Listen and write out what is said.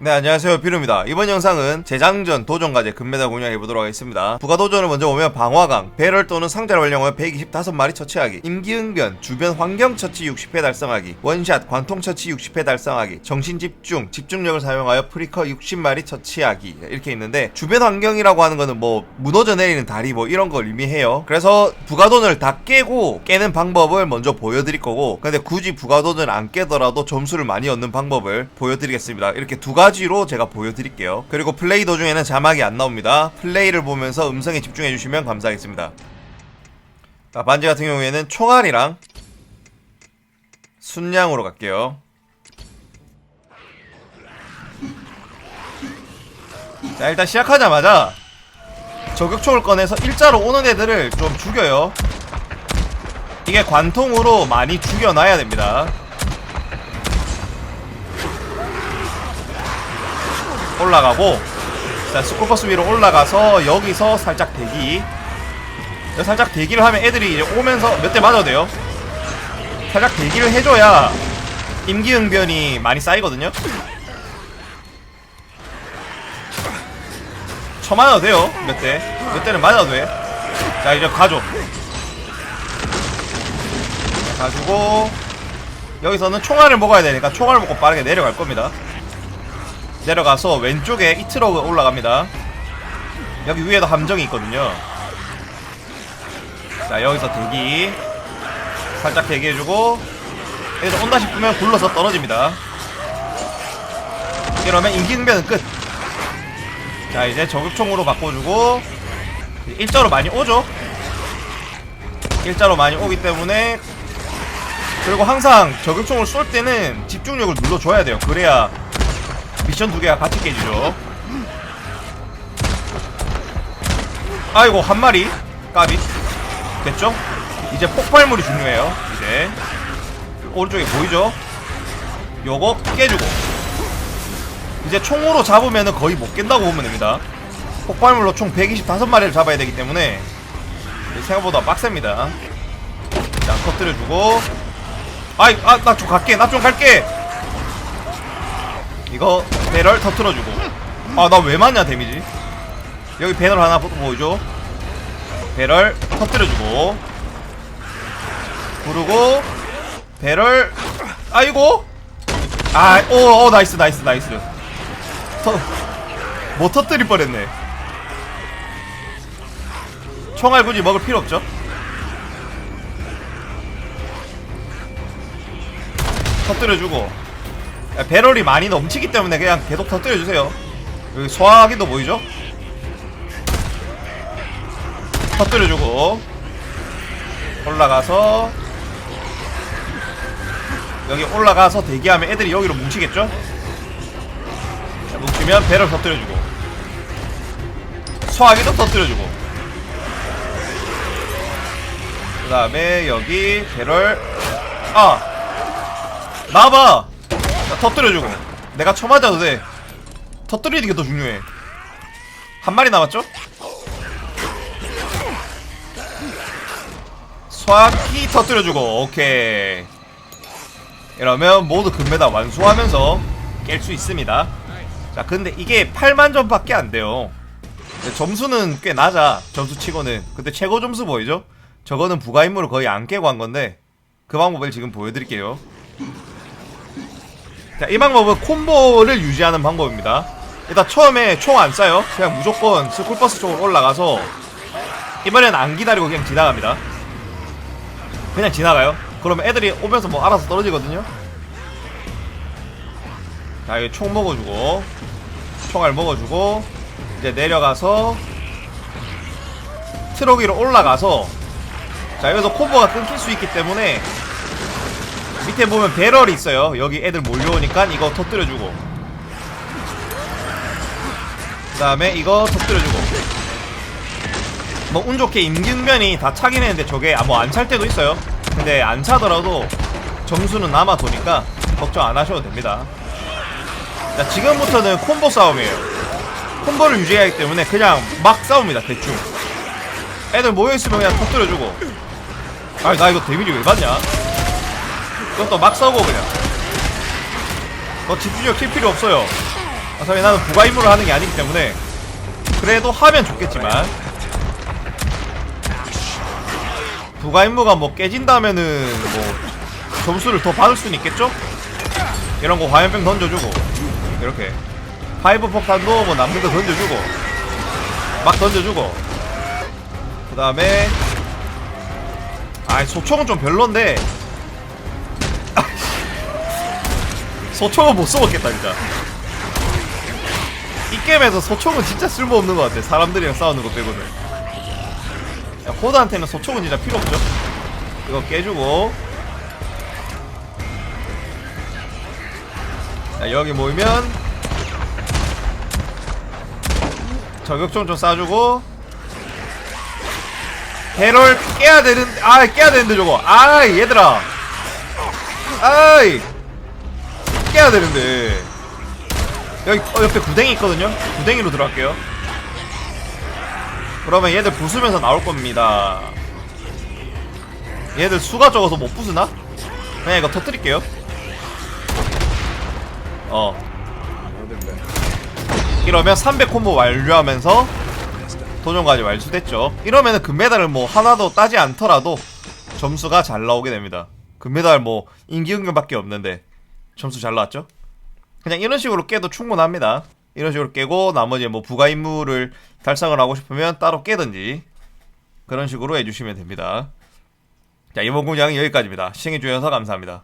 네 안녕하세요. 피루입니다. 이번 영상은 재장전 도전과제 금메달 공략해보도록 하겠습니다. 부가도전을 먼저 보면 방화강 배럴 또는 상자를 활용하여 125마리 처치하기 임기응변 주변 환경 처치 60회 달성하기 원샷 관통 처치 60회 달성하기 정신집중 집중력을 사용하여 프리커 60마리 처치하기. 이렇게 있는데 주변 환경이라고 하는 거는 뭐 무너져 내리는 다리 뭐 이런 걸 의미해요. 그래서 부가도전을 다 깨고 깨는 방법을 먼저 보여드릴 거고 근데 굳이 부가도전을 안 깨더라도 점수를 많이 얻는 방법을 보여드리겠습니다. 이렇게 두가 지로 제가 보여드릴게요. 그리고 플레이 도중에는 자막이 안 나옵니다. 플레이를 보면서 음성에 집중해 주시면 감사하겠습니다. 자, 반지 같은 경우에는 총알이랑 순양으로 갈게요. 자 일단 시작하자마자 저격총을 꺼내서 일자로 오는 애들을 좀 죽여요. 이게 관통으로 많이 죽여놔야 됩니다 올라가고 자 스쿠버스 위로 올라가서 여기서 살짝 대기. 살짝 대기를 하면 애들이 이제 오면서 몇 대 맞아도 돼요. 살짝 대기를 해줘야 임기응변이 많이 쌓이거든요. 쳐 맞아도 돼요 몇 대 몇 대는 맞아도 돼자 이제 가죠. 가지고 여기서는 총알을 먹어야 되니까 총알을 먹고 빠르게 내려갈 겁니다 내려가서 왼쪽에 이 트럭 올라갑니다. 여기 위에도 함정이 있거든요. 자 여기서 대기. 살짝 대기해주고 여기서 온다 싶으면 굴러서 떨어집니다. 이러면 임기응변은 끝자 이제 저격총으로 바꿔주고 일자로 많이 오죠? 일자로 많이 오기 때문에 그리고 항상 저격총을 쏠 때는 집중력을 눌러줘야 돼요. 그래야 미션 두 개가 같이 깨지죠. 아이고 한 마리. 까비. 됐죠? 이제 폭발물이 중요해요. 이제. 오른쪽에 보이죠? 요거 깨주고. 이제 총으로 잡으면은 거의 못 깬다고 보면 됩니다. 폭발물로 총 125마리를 잡아야 되기 때문에 생각보다 빡셉니다. 자 터뜨려주고. 아이 아나 좀 갈게. 나 좀 갈게 이거 배럴 터트려주고. 아 나 왜 맞냐 데미지? 여기 배럴 하나 보- 보이죠 배럴 터트려주고. 부르고. 배럴. 아이고! 아오 오, 나이스 나이스 나이스. 터, 못 터뜨릴 뻔했네. 총알 굳이 먹을 필요 없죠? 터뜨려주고. 야, 배럴이 많이 넘치기 때문에 그냥 계속 터뜨려주세요 여기 소화기도 보이죠? 터뜨려주고 올라가서 여기 올라가서 대기하면 애들이 여기로 뭉치겠죠? 자, 뭉치면 배럴 터뜨려주고 소화기도 터뜨려주고 그 다음에 여기 배럴 아 나와봐 자, 터뜨려주고. 내가 쳐맞아도 돼. 터뜨리는 게 더 중요해. 한 마리 남았죠? 소화기 터뜨려주고 오케이. 이러면 모두 금메달 완수하면서 깰 수 있습니다. 자 근데 이게 8만 점밖에 안 돼요. 점수는 꽤 낮아 점수 치고는. 근데 최고 점수 보이죠? 저거는 부가 임무를 거의 안 깨고 한 건데 그 방법을 지금 보여드릴게요 자, 이 방법은 콤보를 유지하는 방법입니다. 일단 처음에 총 안 쏴요. 그냥 무조건 스쿨버스 쪽으로 올라가서 이번엔 안 기다리고 그냥 지나갑니다. 그냥 지나가요. 그러면 애들이 오면서 뭐 알아서 떨어지거든요. 자, 여기 총 먹어주고 총알 먹어주고 이제 내려가서 트럭 위로 올라가서 자, 여기서 콤보가 끊길 수 있기 때문에 밑에 보면 배럴이 있어요. 여기 애들 몰려오니까 이거 터뜨려주고. 그 다음에 이거 터뜨려주고. 뭐 운 좋게 임균변이 다 차긴 했는데 저게 아, 뭐안 찰 때도 있어요. 근데 안 차더라도 점수는 남아 도니까 걱정 안 하셔도 됩니다. 자, 지금부터는 콤보 싸움이에요. 콤보를 유지해야 하기 때문에 그냥 막 싸웁니다. 대충. 애들 모여있으면 그냥 터뜨려주고. 아, 나 이거 데미지 왜 받냐? 이것도 막 싸고 그냥 뭐 집중력 킬 필요 없어요 어차피 나는 부가 임무를 하는 게 아니기 때문에 그래도 하면 좋겠지만 부가 임무가 뭐 깨진다면은 뭐 점수를 더 받을 수는 있겠죠? 이런 거 화염병 던져주고 이렇게 파이브 폭탄도 뭐거 던져주고 막 던져주고 그 다음에 아이 소총은 좀 별론데 소총은 못 써먹겠다 진짜. 이 게임에서 소총은 진짜 쓸모없는 것 같아 사람들이랑 싸우는 거 빼고는. 야, 호드한테는 소총은 진짜 필요 없죠? 이거 깨주고. 자 여기 모이면 저격총 좀 쏴주고. 해롤 깨야 되는데 아 깨야 되는데 저거. 아 얘들아. 아이 깨야 되는데. 여기 어, 옆에 구덩이 있거든요? 구덩이로 들어갈게요. 그러면 얘들 부수면서 나올 겁니다. 얘들 수가 적어서 못 부수나? 그냥 이거 터뜨릴게요. 어. 이러면 300 콤보 완료하면서 도전까지 완수됐죠. 이러면은 금메달을 뭐 하나도 따지 않더라도 점수가 잘 나오게 됩니다. 금메달 뭐 인기응변밖에 없는데 점수 잘 나왔죠? 그냥 이런 식으로 깨도 충분합니다. 이런 식으로 깨고 나머지 뭐 부가 임무를 달성을 하고 싶으면 따로 깨든지 그런 식으로 해주시면 됩니다. 자 이번 공장은 여기까지입니다. 시청해주셔서 감사합니다